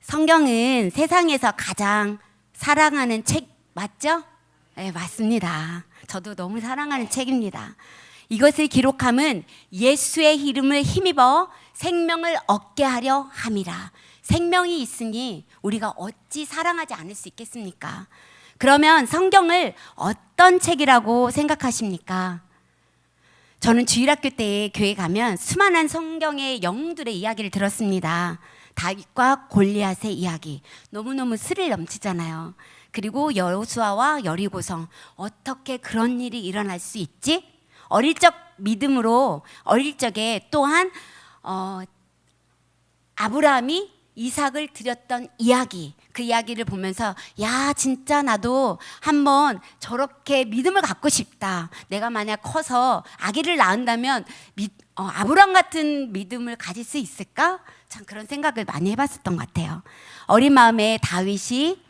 성경은 세상에서 가장 사랑하는 책 맞죠? 네, 맞습니다. 저도 너무 사랑하는 책입니다. 이것을 기록함은 예수의 이름을 힘입어 생명을 얻게 하려 함이라. 생명이 있으니 우리가 어찌 사랑하지 않을 수 있겠습니까? 그러면 성경을 어떤 책이라고 생각하십니까? 저는 주일학교 때 교회 가면 수많은 성경의 영웅들의 이야기를 들었습니다. 다윗과 골리앗의 이야기 너무너무 스릴 넘치잖아요. 그리고 여호수아와 여리고성 어떻게 그런 일이 일어날 수 있지? 어릴 적 믿음으로 어릴 적에 또한 어, 아브라함이 이삭을 드렸던 이야기 그 이야기를 보면서 야 진짜 나도 한번 저렇게 믿음을 갖고 싶다. 내가 만약 커서 아기를 낳는다면 미, 어, 아브라함 같은 믿음을 가질 수 있을까? 참 그런 생각을 많이 해봤었던 것 같아요. 어린 마음에 다윗이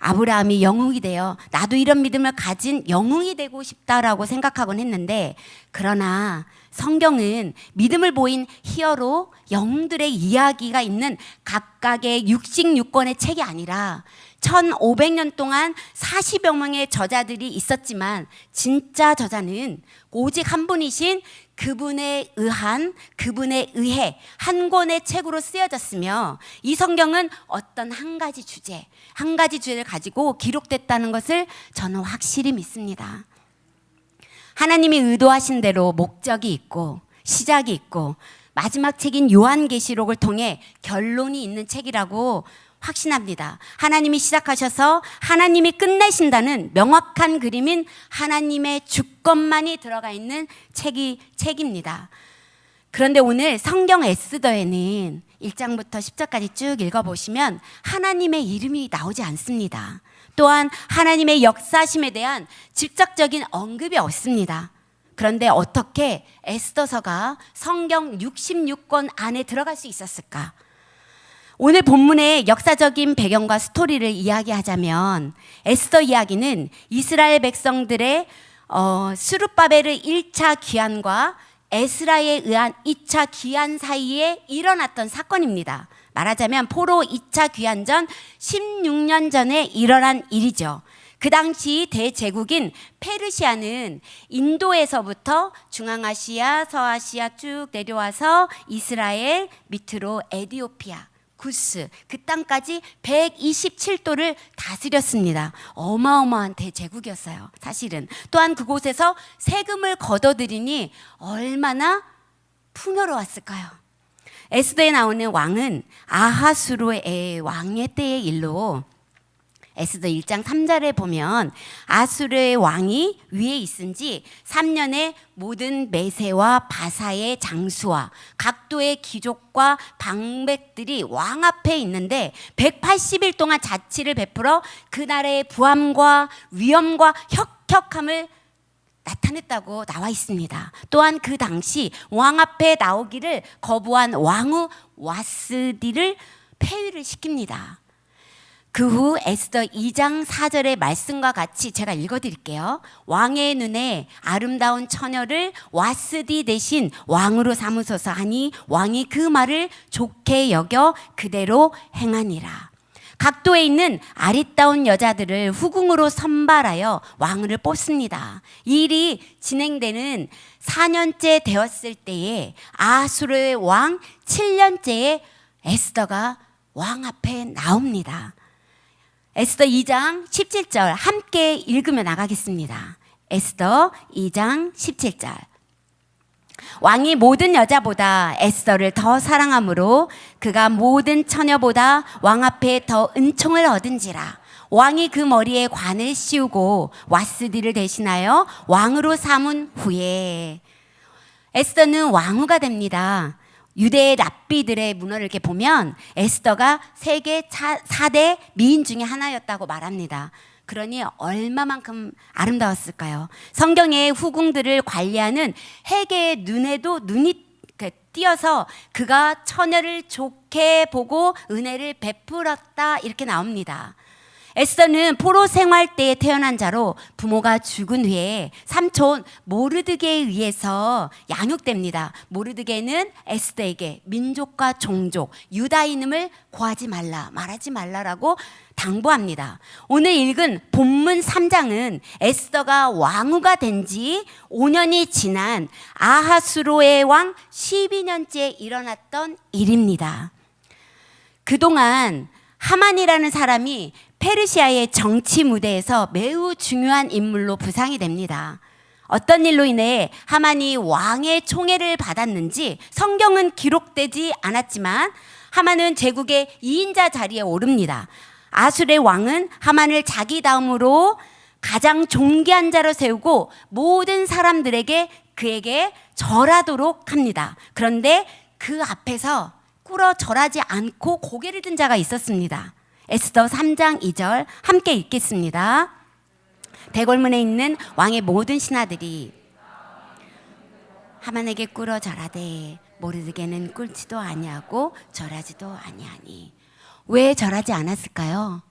아브라함이 영웅이 되어 나도 이런 믿음을 가진 영웅이 되고 싶다라고 생각하곤 했는데 그러나 성경은 믿음을 보인 히어로 영웅들의 이야기가 있는 각각의 66권의 책이 아니라 1500년 동안 40여 명의 저자들이 있었지만 진짜 저자는 오직 한 분이신 그분에 의한 그분에 의해 한 권의 책으로 쓰여졌으며 이 성경은 어떤 한 가지 주제, 한 가지 주제를 가지고 기록됐다는 것을 저는 확실히 믿습니다. 하나님이 의도하신 대로 목적이 있고 시작이 있고 마지막 책인 요한계시록을 통해 결론이 있는 책이라고 확신합니다. 하나님이 시작하셔서 하나님이 끝내신다는 명확한 그림인 하나님의 주권만이 들어가 있는 책이 책입니다. 그런데 오늘 성경 에스더에는 1장부터 10절까지 쭉 읽어보시면 하나님의 이름이 나오지 않습니다. 또한 하나님의 역사심에 대한 직접적인 언급이 없습니다. 그런데 어떻게 에스더서가 성경 66권 안에 들어갈 수 있었을까? 오늘 본문의 역사적인 배경과 스토리를 이야기하자면 에스더 이야기는 이스라엘 백성들의 어, 수르바벨의 1차 귀환과 에스라에 의한 2차 귀환 사이에 일어났던 사건입니다. 말하자면 포로 2차 귀환 전 16년 전에 일어난 일이죠. 그 당시 대제국인 페르시아는 인도에서부터 중앙아시아, 서아시아 쭉 내려와서 이스라엘 밑으로 에디오피아, 구스 그 땅까지 127도를 다스렸습니다. 어마어마한 대제국이었어요. 사실은 또한 그곳에서 세금을 걷어들이니 얼마나 풍요로웠을까요? 에스더에 나오는 왕은 아하수르의 왕의 때의 일로 에스더 1장 3절에 보면 아수르의 왕이 위에 있은지 3년에 모든 메세와 바사의 장수와 각도의 귀족과 방백들이 왕 앞에 있는데 180일 동안 자치를 베풀어 그 나라의 부함과 위엄과 혁혁함을 나타냈다고 나와 있습니다. 또한 그 당시 왕 앞에 나오기를 거부한 왕후 와스디를 폐위를 시킵니다. 그 후 에스더 2장 4절의 말씀과 같이 제가 읽어드릴게요. 왕의 눈에 아름다운 처녀를 와스디 대신 왕으로 삼으소서 하니 왕이 그 말을 좋게 여겨 그대로 행하니라. 각도에 있는 아리따운 여자들을 후궁으로 선발하여 왕을 뽑습니다. 이 일이 진행되는 4년째 되었을 때에 아수르의 왕 7년째에 에스더가 왕 앞에 나옵니다. 에스더 2장 17절 함께 읽으며 나가겠습니다. 에스더 2장 17절. 왕이 모든 여자보다 에스더를 더 사랑하므로 그가 모든 처녀보다 왕 앞에 더 은총을 얻은지라. 왕이 그 머리에 관을 씌우고 와스디를 대신하여 왕으로 삼은 후에 에스더는 왕후가 됩니다. 유대 랍비들의 문헌을 이렇게 보면 에스더가 세계 4대 미인 중에 하나였다고 말합니다. 그러니 얼마만큼 아름다웠을까요? 성경의 후궁들을 관리하는 해계의 눈에도 눈이 띄어서 그가 처녀를 좋게 보고 은혜를 베풀었다 이렇게 나옵니다. 에스더는 포로 생활 때에 태어난 자로 부모가 죽은 후에 삼촌 모르드게에 의해서 양육됩니다. 모르드게는 에스더에게 민족과 종족, 유다인임을 고하지 말라, 말하지 말라라고 당부합니다. 오늘 읽은 본문 3장은 에스더가 왕후가 된 지 5년이 지난 아하수로의 왕 12년째 일어났던 일입니다. 그동안 하만이라는 사람이 페르시아의 정치 무대에서 매우 중요한 인물로 부상이 됩니다. 어떤 일로 인해 하만이 왕의 총애를 받았는지 성경은 기록되지 않았지만 하만은 제국의 2인자 자리에 오릅니다. 아술의 왕은 하만을 자기 다음으로 가장 존귀한 자로 세우고 모든 사람들에게 그에게 절하도록 합니다. 그런데 그 앞에서 꿇어 절하지 않고 고개를 든 자가 있었습니다. 에스더 3장 2절 함께 읽겠습니다. 대궐문에 있는 왕의 모든 신하들이 하만에게 꿇어 절하되 모르드게는 꿇지도 아니하고 절하지도 아니하니 왜 절하지 않았을까요?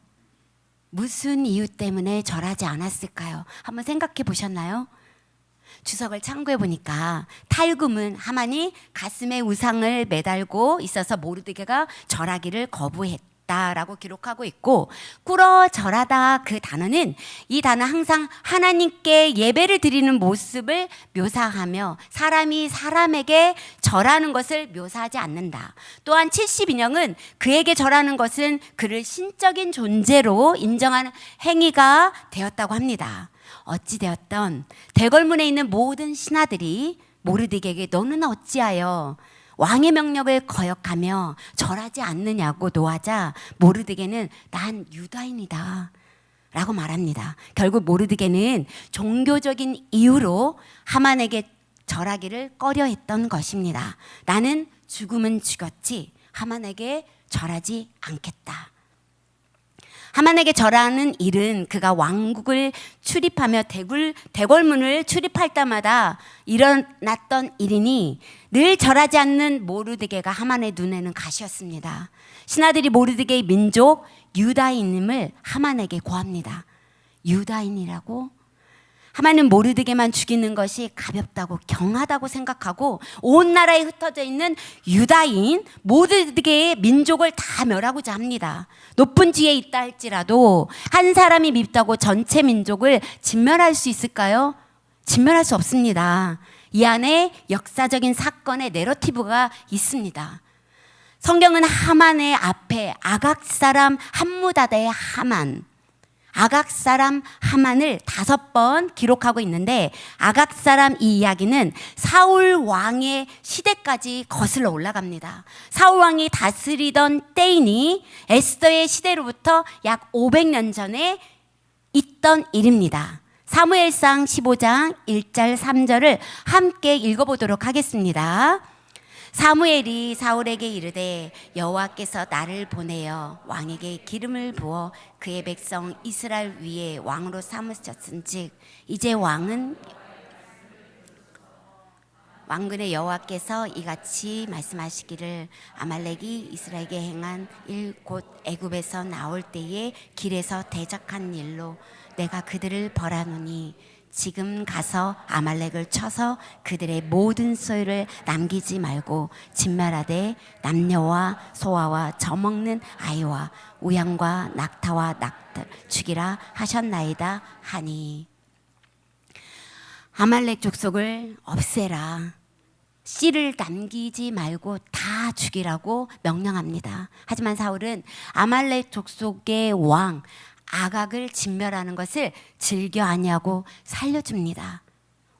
무슨 이유 때문에 절하지 않았을까요? 한번 생각해 보셨나요? 주석을 참고해 보니까 탈금은 하만이 가슴에 우상을 매달고 있어서 모르드게가 절하기를 거부했다 라고 기록하고 있고 꿇어 절하다 그 단어는 이 단어 항상 하나님께 예배를 드리는 모습을 묘사하며 사람이 사람에게 절하는 것을 묘사하지 않는다. 또한 72년은 그에게 절하는 것은 그를 신적인 존재로 인정하는 행위가 되었다고 합니다. 어찌되었던 대궐문에 있는 모든 신하들이 모르드게에게 너는 어찌하여 왕의 명령을 거역하며 절하지 않느냐고 노하자 모르드게는 난 유다인이다. 라고 말합니다. 결국 모르드게는 종교적인 이유로 하만에게 절하기를 꺼려 했던 것입니다. 나는 죽음은 죽였지 하만에게 절하지 않겠다. 하만에게 절하는 일은 그가 왕국을 출입하며 대굴, 대궐문을 출입할 때마다 일어났던 일이니 늘 절하지 않는 모르드게가 하만의 눈에는 가시였습니다. 신하들이 모르드게의 민족 유다인임을 하만에게 고합니다. 유다인이라고? 하만은 모르드게만 죽이는 것이 가볍다고 경하다고 생각하고 온 나라에 흩어져 있는 유다인 모르드게의 민족을 다 멸하고자 합니다. 높은 지에 있다 할지라도 한 사람이 밉다고 전체 민족을 진멸할 수 있을까요? 진멸할 수 없습니다. 이 안에 역사적인 사건의 내러티브가 있습니다. 성경은 하만의 앞에 아각 사람 함무다다의 하만 아각 사람 하만을 다섯 번 기록하고 있는데 아각 사람 이 이야기는 사울 왕의 시대까지 거슬러 올라갑니다. 사울 왕이 다스리던 때이니 에스더의 시대로부터 약 500년 전에 있던 일입니다. 사무엘상 15장 1절 3절을 함께 읽어보도록 하겠습니다. 사무엘이 사울에게 이르되 여호와께서 나를 보내어 왕에게 기름을 부어 그의 백성 이스라엘 위에 왕으로 삼으셨은즉 이제 왕은 왕군의 여호와께서 이같이 말씀하시기를 아말렉이 이스라엘에게 행한 일 곧 애굽에서 나올 때에 길에서 대적한 일로 내가 그들을 벌하노니 지금 가서 아말렉을 쳐서 그들의 모든 소유를 남기지 말고 진멸하되 남녀와 소아와 젖먹는 아이와 우양과 낙타와 낙타 죽이라 하셨나이다 하니 아말렉 족속을 없애라 씨를 남기지 말고 다 죽이라고 명령합니다. 하지만 사울은 아말렉 족속의 왕 아각을 진멸하는 것을 즐겨 아니하고 살려줍니다.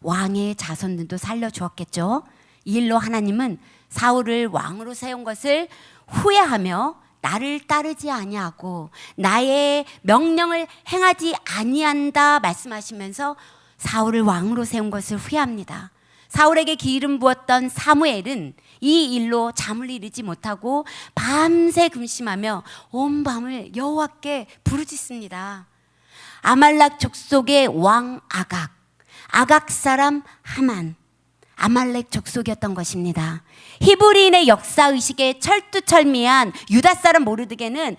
왕의 자손들도 살려주었겠죠. 이 일로 하나님은 사울을 왕으로 세운 것을 후회하며 나를 따르지 아니하고 나의 명령을 행하지 아니한다 말씀하시면서 사울을 왕으로 세운 것을 후회합니다. 사울에게 기름 부었던 사무엘은 이 일로 잠을 이루지 못하고 밤새 금심하며 온 밤을 여호와께 부르짖습니다. 아말렉 족속의 왕 아각, 아각 사람 하만, 아말렉 족속이었던 것입니다. 히브리인의 역사 의식에 철두철미한 유다 사람 모르드게는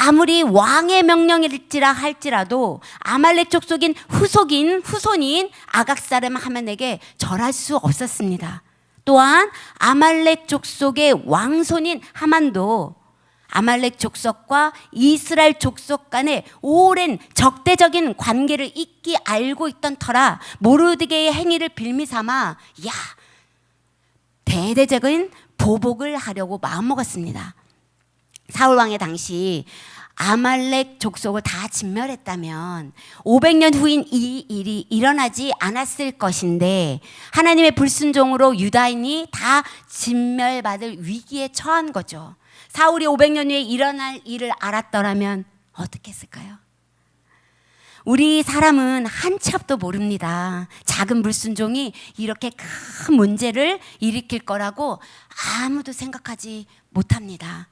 아무리 왕의 명령일지라 할지라도 아말렉 족속인 후속인 후손인 아각사람 하만에게 절할 수 없었습니다. 또한 아말렉 족속의 왕손인 하만도 아말렉 족속과 이스라엘 족속 간의 오랜 적대적인 관계를 잊기 알고 있던 터라 모르드게의 행위를 빌미 삼아 야 대대적인 보복을 하려고 마음먹었습니다. 사울 왕의 당시 아말렉 족속을 다 진멸했다면 500년 후인 이 일이 일어나지 않았을 것인데 하나님의 불순종으로 유다인이 다 진멸받을 위기에 처한 거죠. 사울이 500년 후에 일어날 일을 알았더라면 어떻게 했을까요? 우리 사람은 한 치 앞도 모릅니다. 작은 불순종이 이렇게 큰 문제를 일으킬 거라고 아무도 생각하지 못합니다.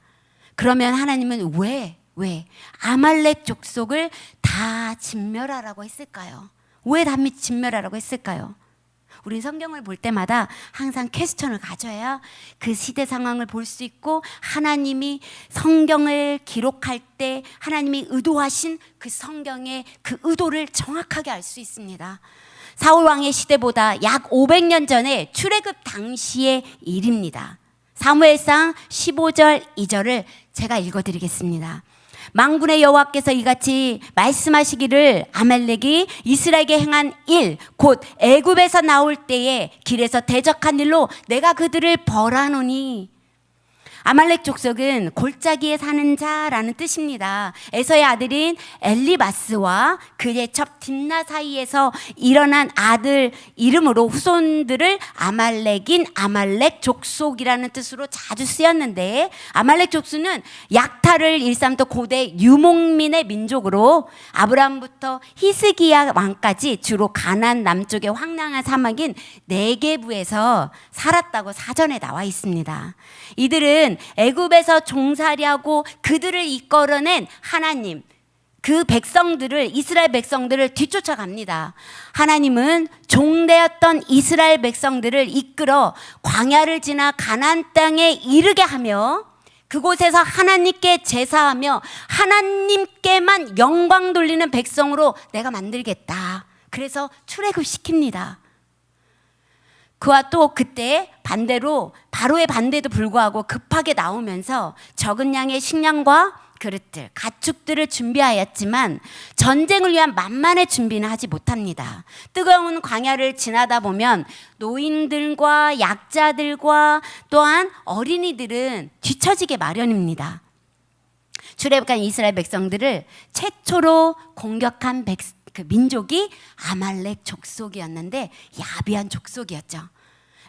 그러면 하나님은 왜, 왜 아말렉 족속을 다 진멸하라고 했을까요? 왜 다 진멸하라고 했을까요? 우리 성경을 볼 때마다 항상 퀘스천을 가져야 그 시대 상황을 볼 수 있고 하나님이 성경을 기록할 때 하나님이 의도하신 그 성경의 그 의도를 정확하게 알 수 있습니다. 사울 왕의 시대보다 약 500년 전에 출애굽 당시의 일입니다. 사무엘상 15절 2절을 제가 읽어 드리겠습니다. 망군의 여호와께서 이같이 말씀하시기를 아말렉이 이스라엘에게 행한 일 곧 애굽에서 나올 때에 길에서 대적한 일로 내가 그들을 벌하노니 아말렉 족속은 골짜기에 사는 자라는 뜻입니다. 에서의 아들인 엘리바스와 그의 첩 딥나 사이에서 일어난 아들 이름으로 후손들을 아말렉인 아말렉 족속이라는 뜻으로 자주 쓰였는데 아말렉 족수는 약탈을 일삼던 고대 유목민의 민족으로 아브라함부터 히스기야 왕까지 주로 가난 남쪽의 황량한 사막인 네게부에서 살았다고 사전에 나와 있습니다. 이 애굽에서 종살이하고 그들을 이끌어낸 하나님 그 백성들을 이스라엘 백성들을 뒤쫓아갑니다. 하나님은 종되었던 이스라엘 백성들을 이끌어 광야를 지나 가나안 땅에 이르게 하며 그곳에서 하나님께 제사하며 하나님께만 영광 돌리는 백성으로 내가 만들겠다. 그래서 출애굽 시킵니다. 그와 또 그때 반대로 바로의 반대도 불구하고 급하게 나오면서 적은 양의 식량과 그릇들, 가축들을 준비하였지만 전쟁을 위한 만만의 준비는 하지 못합니다. 뜨거운 광야를 지나다 보면 노인들과 약자들과 또한 어린이들은 뒤처지게 마련입니다. 출애굽한 이스라엘 백성들을 최초로 공격한 백, 그 민족이 아말렉 족속이었는데 야비한 족속이었죠.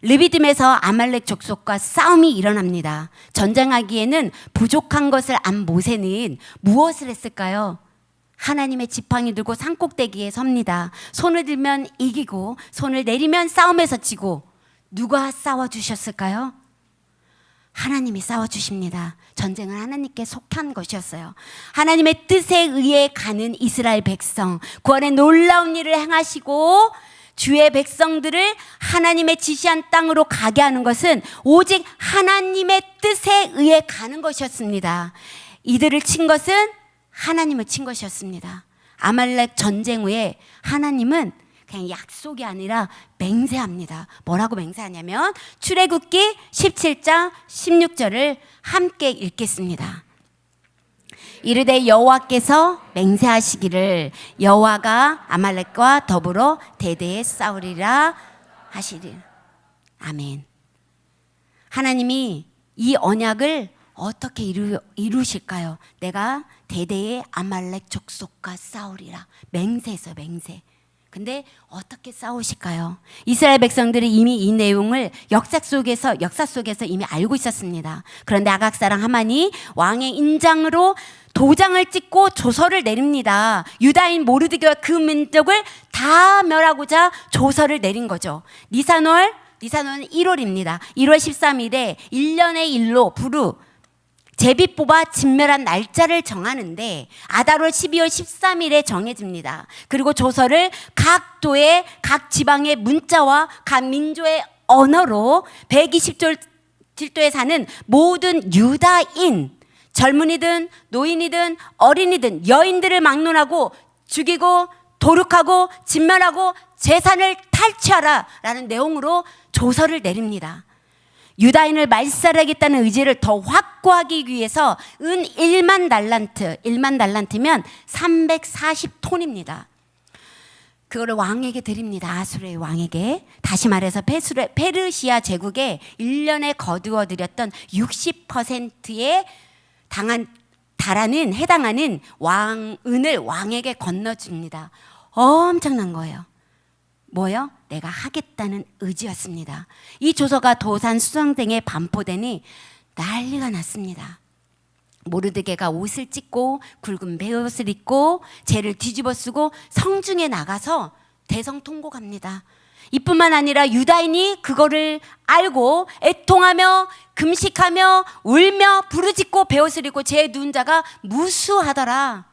르비딤에서 아말렉 족속과 싸움이 일어납니다. 전쟁하기에는 부족한 것을 안 모세는 무엇을 했을까요? 하나님의 지팡이 들고 산꼭대기에 섭니다. 손을 들면 이기고 손을 내리면 싸움에서 지고 누가 싸워 주셨을까요? 하나님이 싸워주십니다. 전쟁은 하나님께 속한 것이었어요. 하나님의 뜻에 의해 가는 이스라엘 백성, 구원의 놀라운 일을 행하시고 주의 백성들을 하나님의 지시한 땅으로 가게 하는 것은 오직 하나님의 뜻에 의해 가는 것이었습니다. 이들을 친 것은 하나님을 친 것이었습니다. 아말렉 전쟁 후에 하나님은 그냥 약속이 아니라 맹세합니다. 뭐라고 맹세하냐면 출애굽기 17장 16절을 함께 읽겠습니다. 이르되 여호와께서 맹세하시기를 여호와가 아말렉과 더불어 대대에 싸우리라 하시리. 아멘. 하나님이 이 언약을 어떻게 이루, 이루실까요? 내가 대대의 아말렉 족속과 싸우리라. 맹세했어요, 맹세. 근데 어떻게 싸우실까요? 이스라엘 백성들이 이미 이 내용을 역사 속에서 역사 속에서 이미 알고 있었습니다. 그런데 아각 사람 하만이 왕의 인장으로 도장을 찍고 조서를 내립니다. 유다인 모르드게와 그 민족을 다 멸하고자 조서를 내린 거죠. 니사놀 니사놀은 1월입니다. 1월 13일에 1년의 일로 부르 제비 뽑아 진멸한 날짜를 정하는데 아달월 12월 13일에 정해집니다. 그리고 조서를 각 도의 각 지방의 문자와 각 민족의 언어로 120조 질도에 사는 모든 유다인 젊은이든 노인이든 어린이든 여인들을 막론하고 죽이고 도륙하고 진멸하고 재산을 탈취하라 라는 내용으로 조서를 내립니다. 유다인을 말살하겠다는 의지를 더 확고하기 위해서 은 1만 달란트, 1만 달란트면 340톤입니다. 그거를 왕에게 드립니다. 아수르의 왕에게. 다시 말해서 페수르, 페르시아 제국에 1년에 거두어 들였던 60%의 당한 달하는 해당하는 왕은을 왕에게 건너줍니다. 엄청난 거예요. 뭐요? 내가 하겠다는 의지였습니다. 이 조서가 도산 수상등에 반포되니 난리가 났습니다. 모르드게가 옷을 찢고 굵은 베옷을 입고 죄를 뒤집어 쓰고 성중에 나가서 대성 통곡합니다. 이뿐만 아니라 유다인이 그거를 알고 애통하며 금식하며 울며 부르짖고 베옷을 입고 제 누운 자가 무수하더라.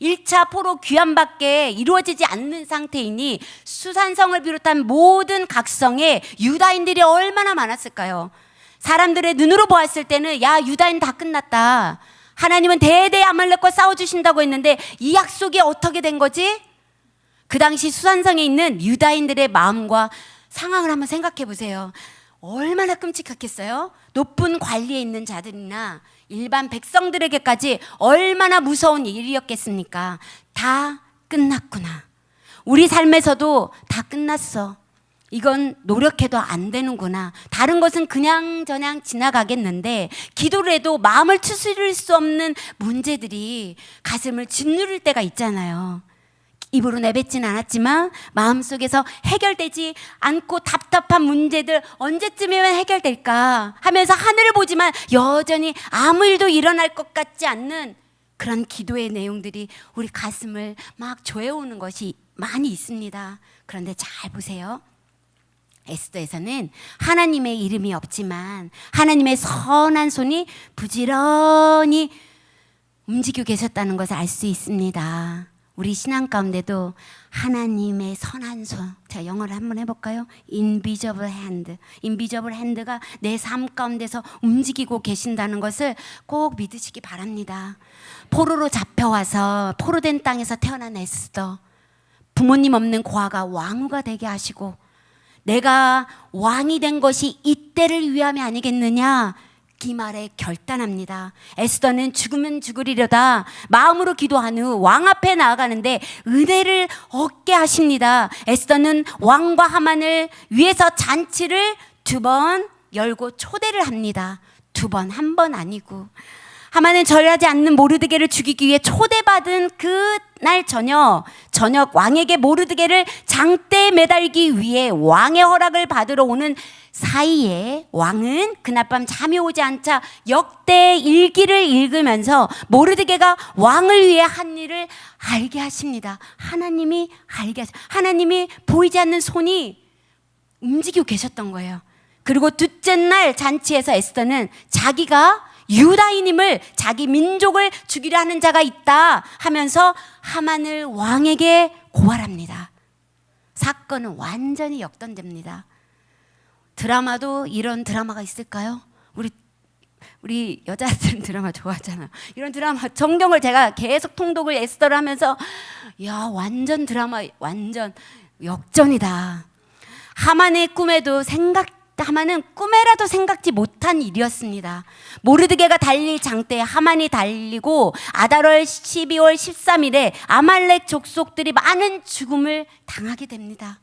1차 포로 귀환밖에 이루어지지 않는 상태이니 수산성을 비롯한 모든 각성에 유다인들이 얼마나 많았을까요? 사람들의 눈으로 보았을 때는 야 유다인 다 끝났다. 하나님은 대대 아말렉과 싸워 주신다고 했는데 이 약속이 어떻게 된 거지? 그 당시 수산성에 있는 유다인들의 마음과 상황을 한번 생각해 보세요. 얼마나 끔찍했겠어요? 높은 관리에 있는 자들이나 일반 백성들에게까지 얼마나 무서운 일이었겠습니까? 다 끝났구나. 우리 삶에서도 다 끝났어. 이건 노력해도 안 되는구나. 다른 것은 그냥 저냥 지나가겠는데 기도를 해도 마음을 추스릴 수 없는 문제들이 가슴을 짓누를 때가 있잖아요. 입으로 내뱉진 않았지만 마음속에서 해결되지 않고 답답한 문제들 언제쯤이면 해결될까 하면서 하늘을 보지만 여전히 아무 일도 일어날 것 같지 않는 그런 기도의 내용들이 우리 가슴을 막 조여오는 것이 많이 있습니다. 그런데 잘 보세요. 에스더에서는 하나님의 이름이 없지만 하나님의 선한 손이 부지런히 움직이고 계셨다는 것을 알 수 있습니다. 우리 신앙 가운데도 하나님의 선한 손. 자, 영어를 한번 해볼까요? invisible hand. invisible hand가 내 삶 가운데서 움직이고 계신다는 것을 꼭 믿으시기 바랍니다. 포로로 잡혀와서 포로된 땅에서 태어난 에스더. 부모님 없는 고아가 왕후가 되게 하시고 내가 왕이 된 것이 이때를 위함이 아니겠느냐? 이 말에 결단합니다. 에스더는 죽으면 죽으리려다 마음으로 기도한 후 왕 앞에 나아가는데 은혜를 얻게 하십니다. 에스더는 왕과 하만을 위해서 잔치를 두 번 열고 초대를 합니다. 두 번, 한 번 아니고. 하만은 절하지 않는 모르드게를 죽이기 위해 초대받은 그 날 저녁 저녁 왕에게 모르드게를 장대에 매달기 위해 왕의 허락을 받으러 오는 사이에 왕은 그날 밤 잠이 오지 않자 역대 일기를 읽으면서 모르드게가 왕을 위해 한 일을 알게 하십니다. 하나님이 알게 하시 하나님이 보이지 않는 손이 움직이고 계셨던 거예요. 그리고 둘째 날 잔치에서 에스더는 자기가 유다인임을 자기 민족을 죽이려 하는 자가 있다 하면서 하만을 왕에게 고발합니다. 사건은 완전히 역전됩니다. 드라마도 이런 드라마가 있을까요? 우리 우리 여자들은 드라마 좋아하잖아. 이런 드라마 정경을 제가 계속 통독을 에스더를 하면서 야 완전 드라마 완전 역전이다. 하만의 꿈에도 생각 하만은 꿈에라도 생각지 못한 일이었습니다. 모르드게가 달릴 장대에 하만이 달리고 아달월 12월 13일에 아말렉 족속들이 많은 죽음을 당하게 됩니다.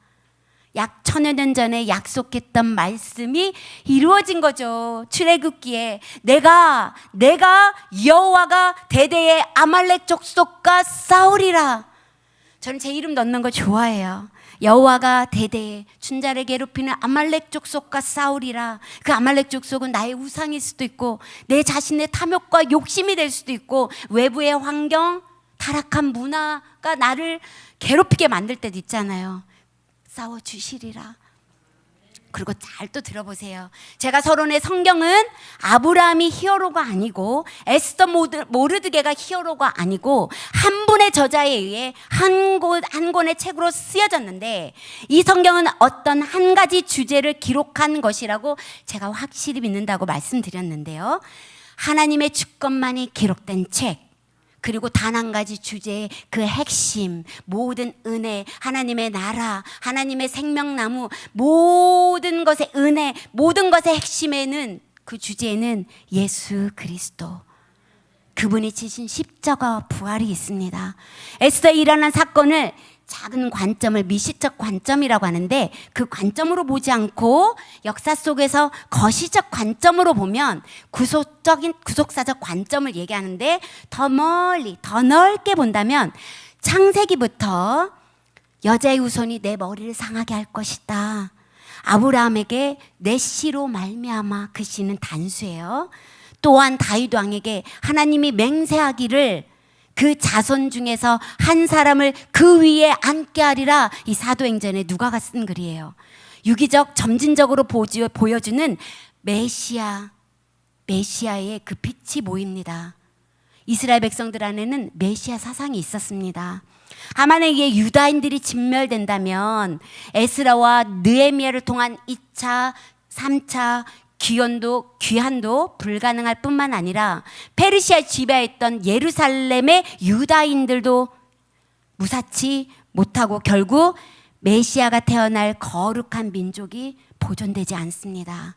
약 천여 년 전에 약속했던 말씀이 이루어진 거죠. 출애굽기에 내가 내가 여호와가 대대의 아말렉 족속과 싸우리라. 저는 제 이름 넣는 거 좋아해요. 여호와가 대대에 춘자를 괴롭히는 아말렉 족속과 싸우리라. 그 아말렉 족속은 나의 우상일 수도 있고 내 자신의 탐욕과 욕심이 될 수도 있고 외부의 환경, 타락한 문화가 나를 괴롭히게 만들 때도 있잖아요. 싸워 주시리라. 그리고 잘 또 들어보세요. 제가 서론의 성경은 아브라함이 히어로가 아니고 에스더 모르드게가 히어로가 아니고 한 분의 저자에 의해 한, 곳, 한 권의 책으로 쓰여졌는데 이 성경은 어떤 한 가지 주제를 기록한 것이라고 제가 확실히 믿는다고 말씀드렸는데요. 하나님의 주권만이 기록된 책. 그리고 단 한 가지 주제의 그 핵심, 모든 은혜, 하나님의 나라, 하나님의 생명나무, 모든 것의 은혜, 모든 것의 핵심에는 그 주제에는 예수 그리스도. 그분이 지신 십자가와 부활이 있습니다. 에스더에 일어난 사건을 작은 관점을 미시적 관점이라고 하는데 그 관점으로 보지 않고 역사 속에서 거시적 관점으로 보면 구속적인 구속사적 관점을 얘기하는데 더 멀리 더 넓게 본다면 창세기부터 여자의 후손이 내 머리를 상하게 할 것이다. 아브라함에게 내 씨로 말미암아 그 씨는 단수예요. 또한 다윗 왕에게 하나님이 맹세하기를 그 자손 중에서 한 사람을 그 위에 앉게 하리라 이 사도행전에 누가가 쓴 글이에요. 유기적 점진적으로 보지- 보여주는 메시아 메시아의 그 빛이 보입니다. 이스라엘 백성들 안에는 메시아 사상이 있었습니다. 하만에 의해 유다인들이 진멸된다면 에스라와 느헤미야를 통한 2차, 3차 귀연도 귀한도 불가능할 뿐만 아니라 페르시아 지배했던 예루살렘의 유다인들도 무사치 못하고 결국 메시아가 태어날 거룩한 민족이 보존되지 않습니다.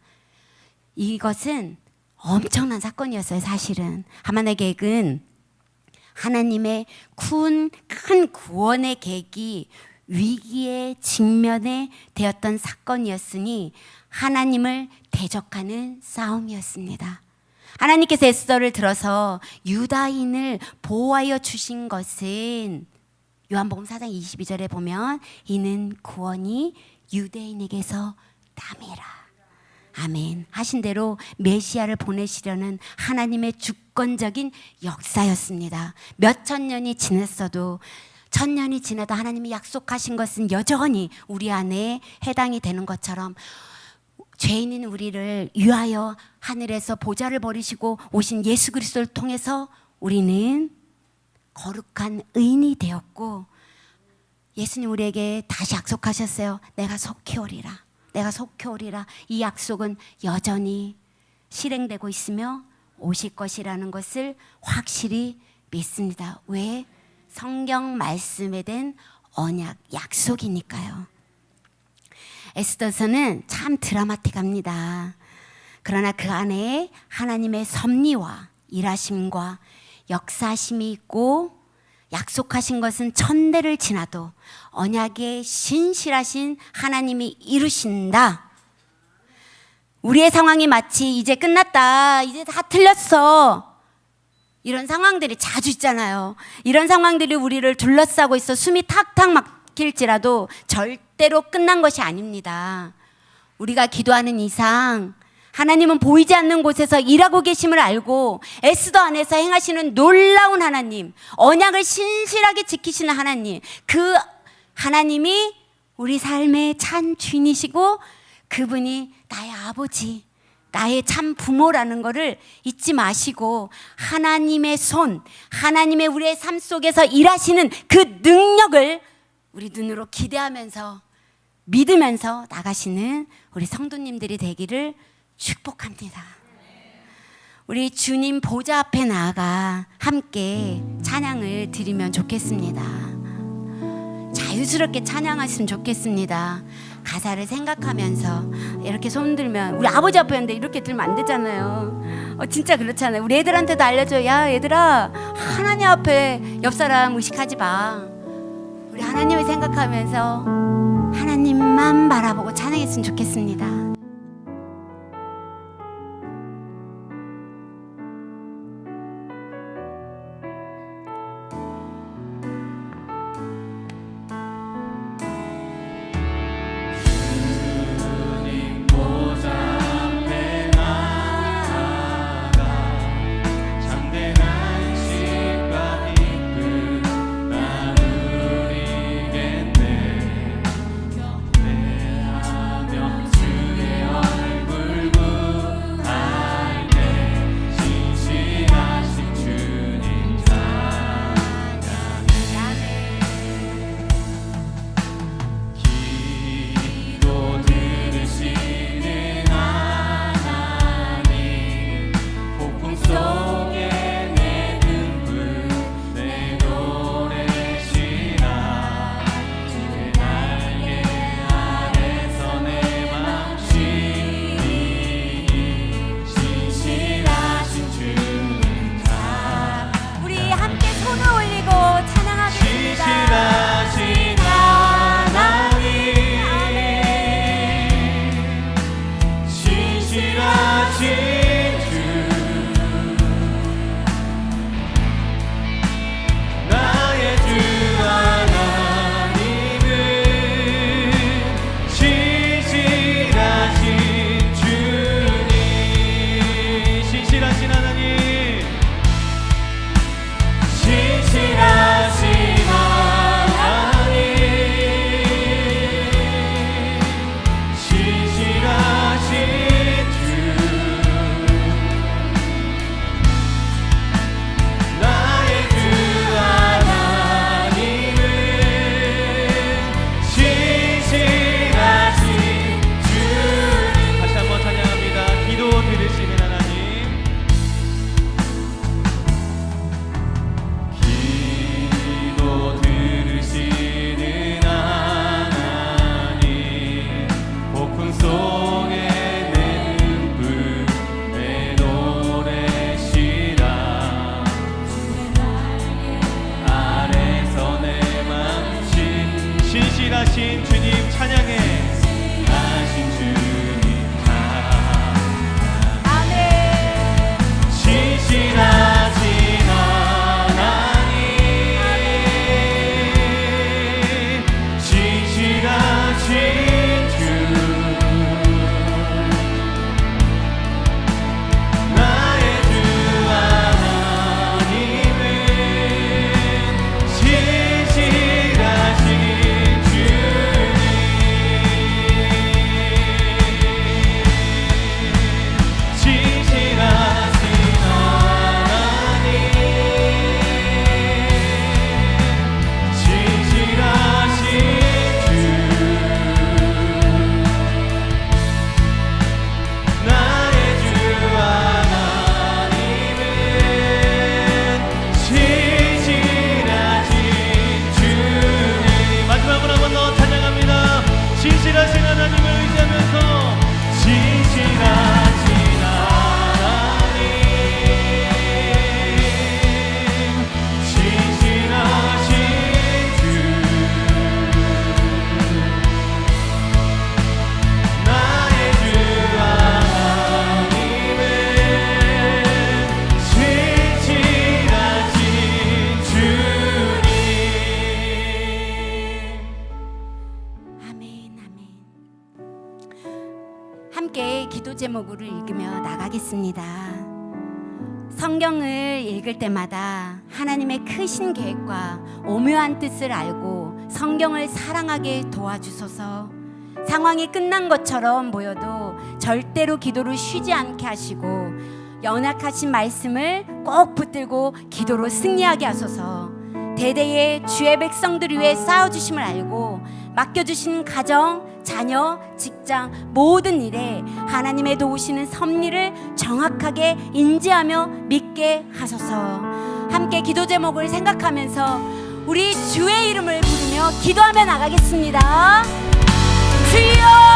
이것은 엄청난 사건이었어요, 사실은. 하만의 계획은 하나님의 큰, 큰 구원의 계획이 위기에 직면해 되었던 사건이었으니 하나님을 대적하는 싸움이었습니다. 하나님께서 에스더를 들어서 유다인을 보호하여 주신 것은 요한복음 4장 22절에 보면 이는 구원이 유대인에게서 남이라. 아멘. 하신 대로 메시아를 보내시려는 하나님의 주권적인 역사였습니다. 몇 천 년이 지났어도 천 년이 지나도 하나님이 약속하신 것은 여전히 우리 안에 해당이 되는 것처럼 죄인인 우리를 위하여 하늘에서 보좌를 버리시고 오신 예수 그리스도를 통해서 우리는 거룩한 의인이 되었고 예수님 우리에게 다시 약속하셨어요. 내가 속히 오리라. 내가 속히 오리라. 이 약속은 여전히 실행되고 있으며 오실 것이라는 것을 확실히 믿습니다. 왜? 성경 말씀에 된 언약, 약속이니까요. 에스더서는 참 드라마틱합니다. 그러나 그 안에 하나님의 섭리와 일하심과 역사심이 있고 약속하신 것은 천대를 지나도 언약의 신실하신 하나님이 이루신다. 우리의 상황이 마치 이제 끝났다. 이제 다 틀렸어. 이런 상황들이 자주 있잖아요. 이런 상황들이 우리를 둘러싸고 있어 숨이 탁탁 막 힐지라도 절대로 끝난 것이 아닙니다. 우리가 기도하는 이상 하나님은 보이지 않는 곳에서 일하고 계심을 알고 에스더 안에서 행하시는 놀라운 하나님, 언약을 신실하게 지키시는 하나님, 그 하나님이 우리 삶의 참 주인이시고 그분이 나의 아버지, 나의 참 부모라는 것을 잊지 마시고 하나님의 손, 하나님의 우리의 삶 속에서 일하시는 그 능력을 우리 눈으로 기대하면서 믿으면서 나가시는 우리 성도님들이 되기를 축복합니다. 우리 주님 보좌 앞에 나아가 함께 찬양을 드리면 좋겠습니다. 자유스럽게 찬양하시면 좋겠습니다. 가사를 생각하면서 이렇게 손 들면 우리 아버지 앞에는데 이렇게 들면 안 되잖아요. 어, 진짜 그렇잖아요. 우리 애들한테도 알려줘. 야 얘들아 하나님 앞에 옆 사람 의식하지 마. 하나님을 생각하면서 하나님만 바라보고 찬양했으면 좋겠습니다. 제목으로 읽으며 나가겠습니다. 성경을 읽을 때마다 하나님의 크신 계획과 오묘한 뜻을 알고 성경을 사랑하게 도와주소서. 상황이 끝난 것처럼 보여도 절대로 기도를 쉬지 않게 하시고 연약하신 말씀을 꼭 붙들고 기도로 승리하게 하소서. 대대의 주의 백성들 위해 쌓아주심을 알고 맡겨주신 가정, 자녀, 직장 모든 일에 하나님의 도우시는 섭리를 정확하게 인지하며 믿게 하소서. 함께 기도 제목을 생각하면서 우리 주의 이름을 부르며 기도하며 나가겠습니다. 주여!